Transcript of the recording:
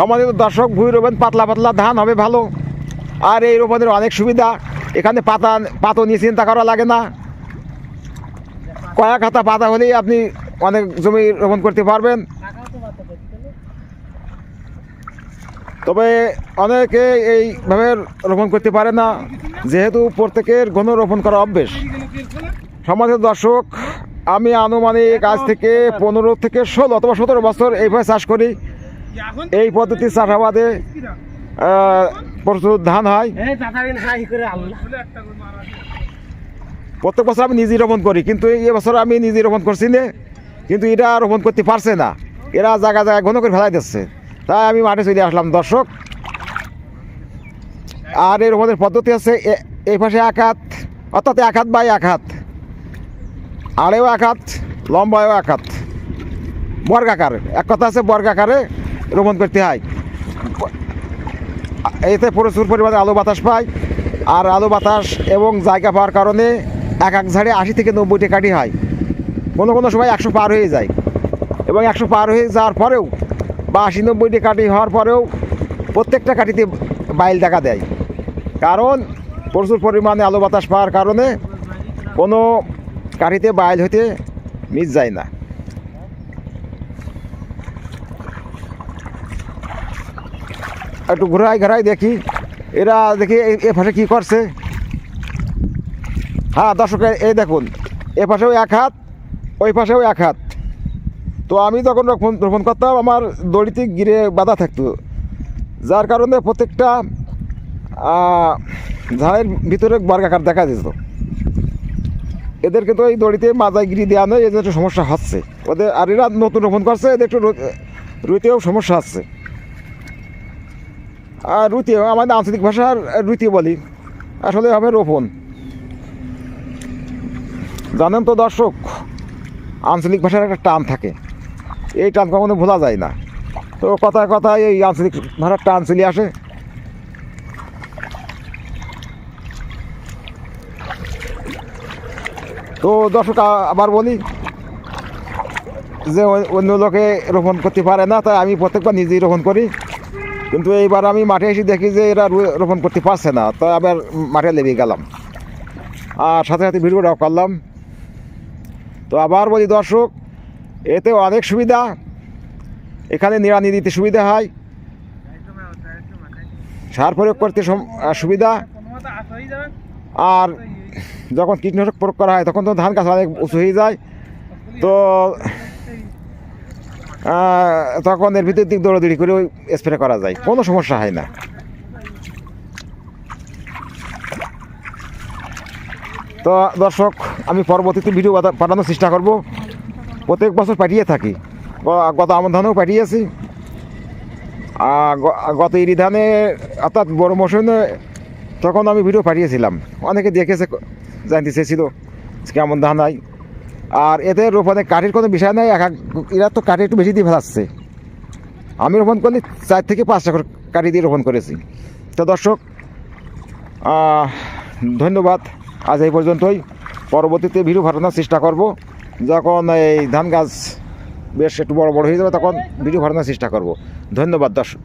সম্মানিত দর্শক ভুঁই রোপণ পাতলা পাতলা ধান হবে ভালো। আর এই রোপণের অনেক সুবিধা। এখানে পাতা পাতা নিয়ে চিন্তা করা লাগে না। কয়েক হাতা পাতা হলেই আপনি অনেক জমি রোপণ করতে পারবেন। তবে অনেকে এইভাবে রোপণ করতে পারে না। যেহেতু প্রত্যেকের ঘন রোপণ করা অভ্যেস। সমাজের দর্শক, আমি আনুমানিক আজ থেকে পনেরো থেকে ষোলো অথবা সতেরো বছর এইভাবে চাষ করি। এই পদ্ধতি চাষাবাদে প্রচুর ধান হয়। প্রত্যেক বছর আমি নিজেই রোপণ করি কিন্তু এই বছর আমি নিজেই রোপণ করছি না কিন্তু এটা রোপণ করতে পারছে না। এরা জায়গা জায়গায় ঘন করে ফেলাই দিচ্ছে। তাই আমি মাঠে চলে আসলাম দর্শক। আর এই রোপণের পদ্ধতি আছে এই পাশে এক হাত অর্থাৎ এক হাত বাই এক হাত। আড়েও এক হাত লম্বায়ও এক হাত। বর্গাকার। এক কথা আছে বর্গাকারে রোপণ করতে হয়। এতে প্রচুর পরিমাণে আলো বাতাস পায় আর আলো বাতাস এবং জায়গা পাওয়ার কারণে এক এক ঝাড়ে আশি থেকে নব্বইটি কাঠি হয়। কোনো কোনো সময় একশো পার হয়ে যায় এবং একশো পার হয়ে যাওয়ার পরেও বা আশি নব্বইটি কাঠি হওয়ার পরেও প্রত্যেকটা কাঠিতে বাইল দেখা দেয়। কারণ প্রচুর পরিমাণে আলো বাতাস পাওয়ার কারণে কোনো কাঠিতে বাইল হতে মিস যায় না। একটু ঘোরাই ঘোরাই দেখি। এরা দেখি এ- পাশে কী করছে। হ্যাঁ দর্শক এই দেখুন, এ পাশেও এক হাত, ওই পাশেও এক হাত। তো আমি যখন রোপণ রোপণ করতাম, আমার দড়িতে গিরে বাধা থাকতো। যার কারণে প্রত্যেকটা ঝাড়ের ভিতরে বর্গাকার দেখা যেত। এদেরকে তো এই দড়িতে মাজায় গিরি দেওয়া নয়, এদের একটু সমস্যা হচ্ছে। ওদের আর এরা নতুন রোপণ করছে, এদের একটু রুইতেও সমস্যা হচ্ছে। আর রুতি, আমাদের আঞ্চলিক ভাষার রুতি বলি। আসলে হবে রোপণ। জানেন তো দর্শক, আঞ্চলিক ভাষার একটা টান থাকে। এই টান কখনো ভোলা যায় না। তো কথায় কথায় এই আঞ্চলিক ভাষার টান চলে আসে। তো দর্শক আবার বলি যে অন্য লোকে রোপণ করতে পারে না, তাই আমি প্রত্যেকবার নিজেই রোপণ করি। কিন্তু এইবার আমি মাঠে এসে দেখি যে এরা রোপণ করতে পারছে না তাই আবার মাঠে লেগে গেলাম। আর সাথে সাথে ভিডিওটাও করলাম। তো আবার বলি দর্শক, এতে অনেক সুবিধা। এখানে নিড়ানি দিতে সুবিধা হয়। সার প্রয়োগ করতে সুবিধা। আর যখন কীটনাশক প্রয়োগ করা হয়, তখন তো ধান গাছ অনেক উঁচু হয়ে যায়। তো তখন এর ভিতর দিক দৌড়াদৌড়ি করে ওই স্প্রে করা যায়। কোনো সমস্যা হয় না। তো দর্শক, আমি পরবর্তীতে ভিডিও পাঠানোর চেষ্টা করব। প্রত্যেক বছর পাঠিয়ে থাকি। গত আমন ধানেও পাঠিয়েছি গত ইরি ধানে অর্থাৎ বড় মৌসুমে তখন আমি ভিডিও পাঠিয়েছিলাম। অনেকে দেখেছে, জানতে চেয়েছিল কেমন ধান হয় আর এতে রোপণে কাঠের কোনো বিষয় নাই, এক এরা তো কাঠে একটু বেশি দিয়ে ফেলাচ্ছে। আমি রোপণ করলে চার থেকে পাঁচটা করে কাঠি দিয়ে রোপণ করেছি। তো দর্শক ধন্যবাদ। আজ এই পর্যন্তই। পরবর্তীতে ভিডিও পাঠানোর চেষ্টা করব। যখন এই ধান গাছ বেশ একটু বড় বড় হয়ে যাবে, তখন ভিডিও পাঠানোর চেষ্টা করব। ধন্যবাদ দর্শক।